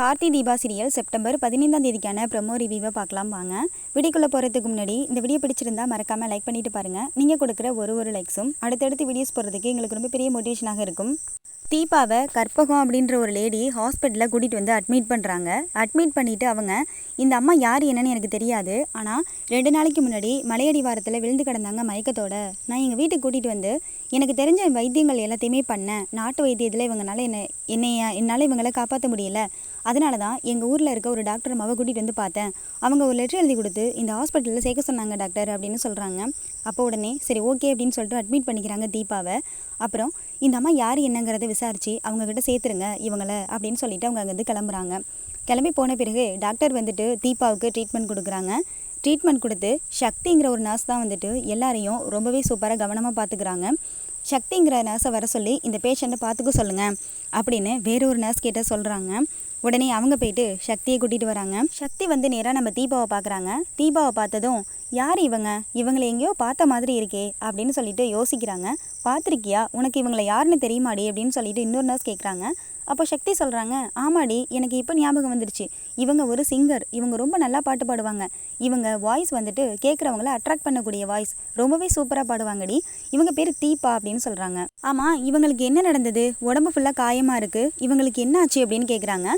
Karthi Deepa serial September பதினைந்தாம் தேதிக்கான promo ரிவ்யூவை பார்க்கலாம் வாங்க. வீடியோக்குள்ளே போகிறதுக்கு முன்னாடி இந்த வீடியோ பிடிச்சிருந்தா மறக்காமல் லைக் பண்ணிட்டு பாருங்கள் நீங்கள் கொடுக்குற ஒரு ஒரு லைக்ஸும் அடுத்தடுத்து வீடியோஸ் போகிறதுக்கு எங்களுக்கு ரொம்ப பெரிய மோட்டிவேஷனாக இருக்கும். தீபாவை கற்பகம் அப்படின்ற ஒரு லேடி ஹாஸ்பிட்டலில் கூட்டிகிட்டு வந்து அட்மிட் பண்ணுறாங்க அட்மிட் பண்ணிவிட்டு அவங்க இந்த அம்மா யார் என்னன்னு எனக்கு தெரியாது. ஆனால் ரெண்டு நாளைக்கு முன்னாடி மலையடி வாரத்தில் விழுந்து கிடந்தாங்க மயக்கத்தோட. நான் எங்கள் வீட்டுக்கு கூட்டிகிட்டு வந்து எனக்கு தெரிஞ்ச வைத்தியங்கள் எல்லாத்தையுமே பண்ணேன். நாட்டு வைத்தியத்தில் இவங்களால என்ன என்னைய என்னால் இவங்களை காப்பாற்ற முடியல. அதனால தான் எங்கள் ஊரில் இருக்க ஒரு டாக்டர் அம்மாவை கூட்டிகிட்டு வந்து பார்த்தேன். அவங்க ஒரு லெட்டர் எழுதி கொடுத்து இந்த ஹாஸ்பிட்டலில் சேர்க்க சொன்னாங்க டாக்டர் அப்படின்னு சொல்கிறாங்க அப்போ உடனே சரி ஓகே அப்படின்னு சொல்லிட்டு அட்மிட் பண்ணிக்கிறாங்க தீபாவை. அப்புறம் இந்த அம்மா யார் என்னங்கிறத விசாரித்து அவங்கக்கிட்ட சேர்த்துருங்க இவங்களை அப்படின்னு சொல்லிட்டு அவங்க அங்கேருந்து கிளம்புறாங்க. கிளம்பி போன பிறகு டாக்டர் வந்துட்டு தீபாவுக்கு ட்ரீட்மெண்ட் கொடுக்குறாங்க. ட்ரீட்மெண்ட் கொடுத்து சக்திங்கிற ஒரு நர்ஸ் தான் வந்துட்டு எல்லாரையும் ரொம்பவே சூப்பராக கவனமாக பார்த்துக்கிறாங்க சக்திங்கிற நர்ஸை வர சொல்லி இந்த பேஷண்ட்டை பார்த்துக்க சொல்லுங்கள் அப்படின்னு வேற ஒரு நர்ஸ் கிட்ட சொல்கிறாங்க உடனே அவங்க போயிட்டு சக்தியை கூட்டிகிட்டு வராங்க. சக்தி வந்து நேராக நம்ம தீபாவை பார்க்குறாங்க. தீபாவை பார்த்ததும் யார் இவங்க? இவங்களை எங்கேயோ பார்த்த மாதிரி இருக்கே அப்படின்னு சொல்லிட்டு யோசிக்கிறாங்க. பார்த்துருக்கியா? உனக்கு இவங்களை யாருன்னு தெரியுமாடி? அப்படின்னு சொல்லிட்டு இன்னொரு நர்ஸ் கேட்குறாங்க அப்போ சக்தி சொல்கிறாங்க ஆமாடி எனக்கு இப்போ ஞாபகம் வந்துடுச்சு இவங்க ஒரு சிங்கர் இவங்க ரொம்ப நல்லா பாட்டு பாடுவாங்க. இவங்க வாய்ஸ் வந்துட்டு கேட்குறவங்கள அட்ராக்ட் பண்ணக்கூடிய வாய்ஸ் ரொம்பவே சூப்பராக பாடுவாங்கடி. இவங்க பேர் தீபா அப்படின்னு சொல்கிறாங்க ஆமாம் இவங்களுக்கு என்ன நடந்தது? உடம்பு ஃபுல்லாக காயமாக இருக்குது இவங்களுக்கு என்ன ஆச்சு அப்படின்னு கேட்குறாங்க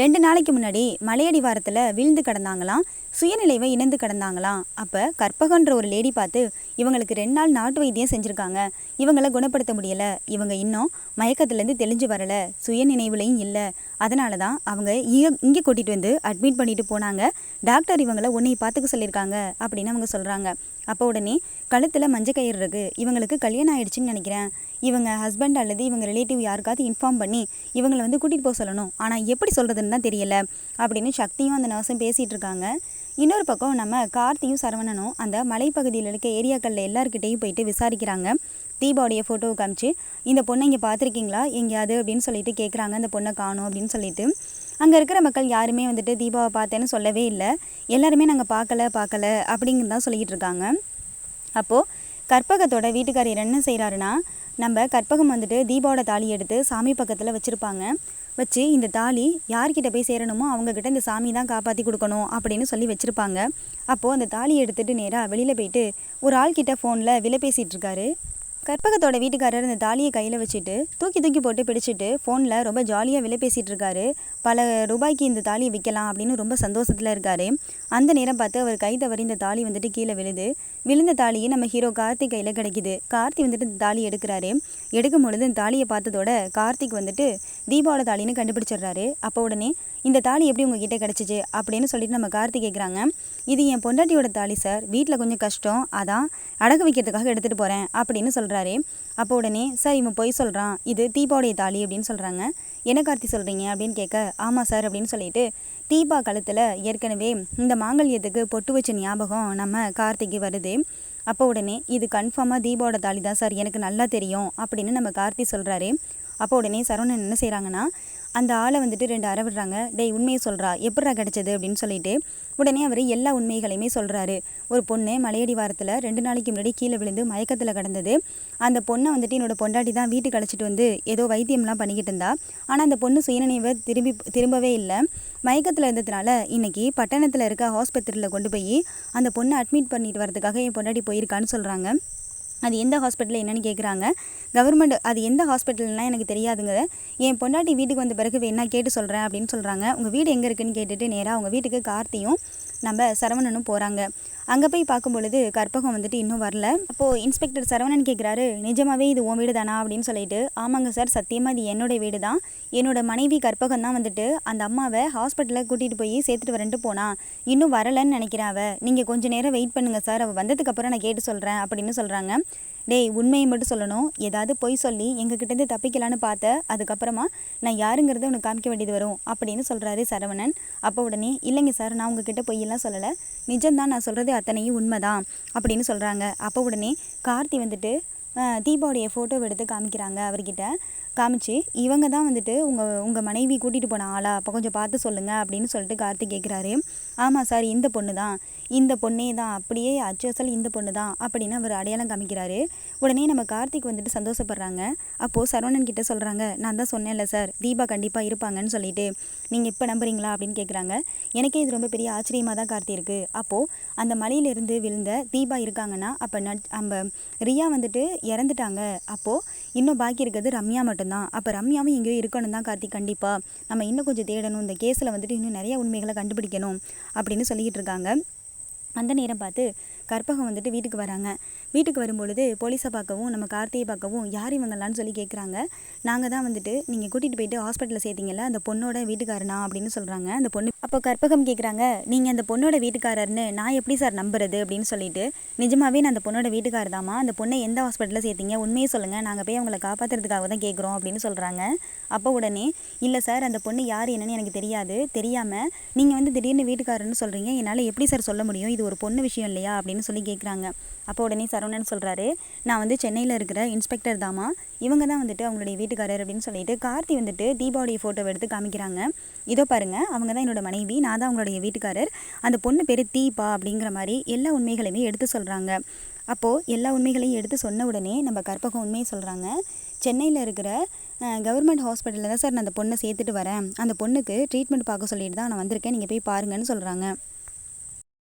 ரெண்டு நாளைக்கு முன்னாடி மலையடி வாரத்தில் விழுந்து கிடந்தாங்களாம் சுயநிலைவை இணைந்து கிடந்தாங்களாம். அப்போ கற்பகன்ற ஒரு லேடி பார்த்து இவங்களுக்கு ரெண்டு நாள் நாட்டு வைத்தியம் செஞ்சுருக்காங்க. இவங்களை குணப்படுத்த முடியலை. இவங்க இன்னும் மயக்கத்துலேருந்து தெளிஞ்சு வரலை. சுயநினைவுலையும் இல்லை. அதனால தான் அவங்க இங்கே இங்கே கூட்டிகிட்டு வந்து அட்மிட் பண்ணிட்டு போனாங்க. டாக்டர் இவங்கள உன்னை பார்த்துக்க சொல்லியிருக்காங்க அப்படின்னு அவங்க சொல்கிறாங்க அப்போ உடனே கழுத்தில் மஞ்சள் கயிறு இருக்குது இவங்களுக்கு கல்யாணம் ஆயிடுச்சுன்னு நினைக்கிறேன். இவங்க ஹஸ்பண்ட் அல்லது இவங்க ரிலேட்டிவ் யாருக்காவது இன்ஃபார்ம் பண்ணி இவங்களை வந்து கூட்டிகிட்டு போக சொல்லணும். ஆனால் எப்படி சொல்கிறதுன்னு தான் தெரியல. அப்படின்னு சக்தியும் அந்த நர்ஸும் பேசிகிட்டு இருக்காங்க. இன்னொரு பக்கம் நம்ம கார்த்தியும் சரவணனும் அந்த மலைப்பகுதியில் இருக்க ஏரியாக்களில் எல்லாருக்கிட்டேயும் போயிட்டு விசாரிக்கிறாங்க. தீபாவுடைய ஃபோட்டோவை காமிச்சு இந்த பொண்ணை இங்கே பார்த்துருக்கீங்களா? எங்கேயாவது? அப்படின்னு சொல்லிட்டு கேட்குறாங்க அந்த பொண்ணை காணும் அப்படின்னு சொல்லிட்டு. அங்கே இருக்கிற மக்கள் யாருமே வந்துட்டு தீபாவை பார்த்தேன்னு சொல்லவே இல்லை. எல்லாருமே நாங்கள் பார்க்கல பார்க்கல அப்படிங்கிறது தான் சொல்லிக்கிட்டு இருக்காங்க. அப்போது கற்பகத்தோட வீட்டுக்காரர் என்ன செய்கிறாருன்னா நம்ம கற்பகம் வந்துட்டு தீபாவோட தாலி எடுத்து சாமி பக்கத்தில் வச்சுருப்பாங்க. வச்சு இந்த தாலி யார்கிட்ட போய் சேரணுமோ அவங்கக்கிட்ட இந்த சாமி தான் காப்பாற்றி கொடுக்கணும் அப்படின்னு சொல்லி வச்சுருப்பாங்க. அப்போது அந்த தாலியை எடுத்துகிட்டு நேராக வெளியில் போயிட்டு ஒரு ஆள்கிட்ட ஃபோனில் விலை பேசிகிட்டு இருக்காரு. கற்பகத்தோட வீட்டுக்காரர் இந்த தாலியை கையில் வச்சுட்டு தூக்கி தூக்கி போட்டு பிடிச்சிட்டு ஃபோனில் ரொம்ப ஜாலியாக விலை பேசிகிட்டு இருக்காரு. பல ரூபாய்க்கு இந்த தாலியை விற்கலாம் அப்படின்னு ரொம்ப சந்தோஷத்தில் இருக்காரு. அந்த நேரம் பார்த்து அவர் கை தவறி இந்த தாலி வந்துட்டு கீழே விழுது. விழுந்த தாலியை நம்ம ஹீரோ கார்த்திக் கையில் கிடைக்குது. கார்த்திக் வந்துட்டு இந்த தாலி எடுக்கிறாரு. எடுக்கும் பொழுது இந்த தாலியை பார்த்ததோட கார்த்திக் வந்துட்டு தீபாவோட தாலின்னு கண்டுபிடிச்சிடுறாரு. அப்போ உடனே இந்த தாலி எப்படி உங்ககிட்ட கிடச்சிச்சு? அப்படின்னு சொல்லிட்டு நம்ம கார்த்திக் கேட்குறாங்க இது என் பொண்டாட்டியோட தாலி சார். வீட்டில் கொஞ்சம் கஷ்டம். அதான் அடகு வைக்கிறதுக்காக எடுத்துகிட்டு போகிறேன் அப்படின்னு சொல்கிறாரு அப்போ உடனே சார் இவன் பொய் சொல்கிறான் இது தீபாவுடைய தாலி அப்படின்னு சொல்கிறாங்க என்ன கார்த்தி சொல்கிறீங்க அப்படின்னு கேட்க ஆமாம் சார் அப்படின்னு சொல்லிட்டு தீபா கழுத்தில் ஏற்கனவே இந்த மாங்கல்யத்துக்கு பொட்டு வச்ச ஞாபகம் நம்ம கார்த்திக்கு வருது. அப்போ உடனே இது கன்ஃபார்மாக தீபாவோட தாலி தான் சார் எனக்கு நல்லா தெரியும் அப்படின்னு நம்ம கார்த்தி சொல்கிறாரு அப்போ உடனே சரவணன் என்ன செய்கிறாங்கன்னா அந்த ஆளை வந்துட்டு ரெண்டு அற விடுறாங்க டேய் உண்மையை சொல்கிறா எப்பட்றா கிடச்சது? அப்படின்னு சொல்லிட்டு உடனே அவர் எல்லா உண்மைகளையுமே சொல்கிறாரு ஒரு பொண்ணு மலையடி வாரத்தில் ரெண்டு நாளைக்கு முன்னாடி கீழே விழுந்து மயக்கத்தில் கிடந்தது. அந்த பொண்ணை வந்துட்டு என்னோடய பொண்டாட்டி தான் வீட்டுக்கு அழைச்சிட்டு வந்து ஏதோ வைத்தியம்லாம் பண்ணிக்கிட்டு இருந்தா. ஆனால் அந்த பொண்ணு சுயநினைவை திரும்பி திரும்பவே இல்லை. மயக்கத்தில் இருந்ததுனால இன்றைக்கி பட்டணத்தில் இருக்க ஹாஸ்பத்திரியில் கொண்டு போய் அந்த பொண்ணை அட்மிட் பண்ணிட்டு வரதுக்காக என் பொண்டாட்டி போயிருக்கான்னு சொல்கிறாங்க அது எந்த ஹாஸ்பிட்டலில் என்னென்னு கேட்குறாங்க கவர்மெண்ட் அது எந்த ஹாஸ்பிட்டல்னால் எனக்கு தெரியாதுங்க. என் பொண்டாட்டி வீட்டுக்கு வந்த பிறகு வேணா கேட்டு சொல்கிறேன் அப்படின்னு சொல்கிறாங்க உங்கள் வீடு எங்கே இருக்குன்னு கேட்டுட்டு நேராக அவங்க வீட்டுக்கு கார்த்தியும் நம்ம சரவணனும் போகிறாங்க அங்கே போய் பார்க்கும் பொழுது கற்பகம் வந்துட்டு இன்னும் வரல. அப்போது இன்ஸ்பெக்டர் சரவணன் கேட்குறாரு நிஜமாகவே இது உன் வீடு தானா அப்படின்னு சொல்லிட்டு. ஆமாங்க சார் சத்தியமாக இது என்னோட வீடு தான் என்னோட மனைவி கற்பகம் தான் வந்துட்டு அந்த அம்மாவை ஹாஸ்பிட்டலில் கூட்டிகிட்டு போய் சேர்த்துட்டு வரேன்ட்டு போனா. இன்னும் வரலன்னு நினைக்கிறேன் அவள் நீங்கள் கொஞ்சம் நேரம் வெயிட் பண்ணுங்கள் சார். அவள் வந்ததுக்கப்புறம் நான் கேட்டு சொல்கிறேன் அப்படின்னு சொல்கிறாங்க டேய் உண்மையை மட்டும் சொல்லணும். ஏதாவது பொய் சொல்லி எங்ககிட்டேருந்து தப்பிக்கலான்னு பார்த்த அதுக்கப்புறமா நான் யாருங்கிறத உனக்கு காமிக்க வேண்டியது வரும் அப்படின்னு சொல்கிறாரு சரவணன். அப்போ உடனே இல்லைங்க சார் நான் உங்ககிட்ட பொய்யெல்லாம் சொல்லலை. நிஜம்தான் நான் சொல்கிறது அத்தனையும் உண்மைதான் அப்படின்னு சொல்கிறாங்க அப்போ உடனே கார்த்தி வந்துட்டு தீபாவுடைய ஃபோட்டோ எடுத்து காமிக்கிறாங்க அவர்கிட்ட. காமிச்சு இவங்க தான் வந்துட்டு உங்கள் உங்கள் மனைவி கூட்டிகிட்டு போன ஆளா? அப்போ கொஞ்சம் பார்த்து சொல்லுங்கள் அப்படின்னு சொல்லிட்டு கார்த்தி கேட்குறாரு ஆமாம் சார் இந்த பொண்ணு தான் இந்த பொண்ணே தான் அப்படியே அச்சோசல் இந்த பொண்ணு தான் அப்படின்னு அவர் அடையாளம் காமிக்கிறாரு. உடனே நம்ம கார்த்திக் வந்துட்டு சந்தோஷப்படுறாங்க. அப்போது சரவணன் கிட்ட சொல்கிறாங்க நான் தான் சொன்னேன்ல சார் தீபா கண்டிப்பாக இருப்பாங்கன்னு சொல்லிட்டு. நீங்கள் இப்போ நம்புறீங்களா? அப்படின்னு கேட்குறாங்க எனக்கே இது ரொம்ப பெரிய ஆச்சரியமாக தான் கார்த்தி இருக்குது அப்போது அந்த மலையிலிருந்து விழுந்த தீபா இருக்காங்கன்னா அப்போ நட் நம்ம ரியா வந்துட்டு இறந்துட்டாங்க. அப்போது இன்னும் பாக்கி இருக்கிறது ரம்யா மட்டும்தான். அப்போ ரம்யாவும் எங்கேயோ இருக்கணும் தான் கார்த்திக் கண்டிப்பாக நம்ம இன்னும் கொஞ்சம் தேடணும். இந்த கேஸில் வந்துட்டு இன்னும் நிறைய உண்மைகளை கண்டுபிடிக்கணும். அப்படின்னு சொல்லிக்கிட்டு இருக்காங்க. அந்த நேரம் பார்த்து கற்பகம் வந்துட்டு வீட்டுக்கு வராங்க. வீட்டுக்கு வரும்பொழுது போலீஸை பார்க்கவும் நம்ம கார்த்தியை பார்க்கவும் யார் இவங்களான்னு சொல்லி கேட்குறாங்க. நாங்கள் தான் வந்துட்டு நீங்கள் கூட்டிகிட்டு போயிட்டு ஹாஸ்பிட்டலில் சேர்த்தீங்கல்ல அந்த பொண்ணோட வீட்டுக்காரனா அப்படின்னு சொல்கிறாங்க அந்த பொண்ணு அப்போ கற்பகம் கேட்குறாங்க நீங்கள் அந்த பொண்ணோட வீட்டுக்காரர்னு நான் எப்படி சார் நம்புறது? அப்படின்னு சொல்லிட்டு நிஜமாவே நான் அந்த பொண்ணோட வீட்டுக்காரர் தாமா அந்த பொண்ணை எந்த ஹாஸ்பிட்டலில் சேர்த்தீங்க? உண்மையை சொல்லுங்கள் நாங்கள் போய் அவங்கள காப்பாற்றுறதுக்காக தான் கேட்குறோம். அப்படின்னு சொல்கிறாங்க அப்போ உடனே இல்லை சார் அந்த பொண்ணு யார் என்னன்னு எனக்கு தெரியாது. தெரியாமல் நீங்கள் வந்து திடீர்னு வீட்டுக்காரர்னு சொல்கிறீங்க என்னால் எப்படி சார் சொல்ல முடியும்? இது ஒரு பொண்ணு விஷயம் இல்லையா? அப்படின்னு சொல்லி கேட்குறாங்க அப்போ உடனே சரவணன் சொல்கிறாரு நான் வந்து சென்னையில் இருக்கிற இன்ஸ்பெக்டர் தாமா இவங்க தான் வந்துட்டு அவங்களுடைய வீட்டுக்காரர் அப்படின்னு சொல்லிட்டு கார்த்தி வந்துட்டு தீபாவளி ஃபோட்டோவை எடுத்து காமிக்கிறாங்க. இதோ பாருங்க அவங்க தான் என்னோட மனைவி நான் தான் அவங்களுடைய வீட்டுக்காரர். அந்த பொண்ணு பேர் தீபா அப்படிங்கிற மாதிரி எல்லா உண்மைகளையுமே எடுத்து சொல்கிறாங்க அப்போது எல்லா உண்மைகளையும் எடுத்து சொன்ன உடனே நம்ம கற்பகம் உண்மையை சொல்கிறாங்க சென்னையில் இருக்கிற கவர்மெண்ட் ஹாஸ்பிட்டலில் தான் சார் நான் அந்த பொண்ணை சேர்த்துட்டு வரேன். அந்த பொண்ணுக்கு ட்ரீட்மெண்ட் பார்க்க சொல்லிட்டு தான் நான் வந்திருக்கேன். நீங்கள் போய் பாருங்கன்னு சொல்கிறாங்க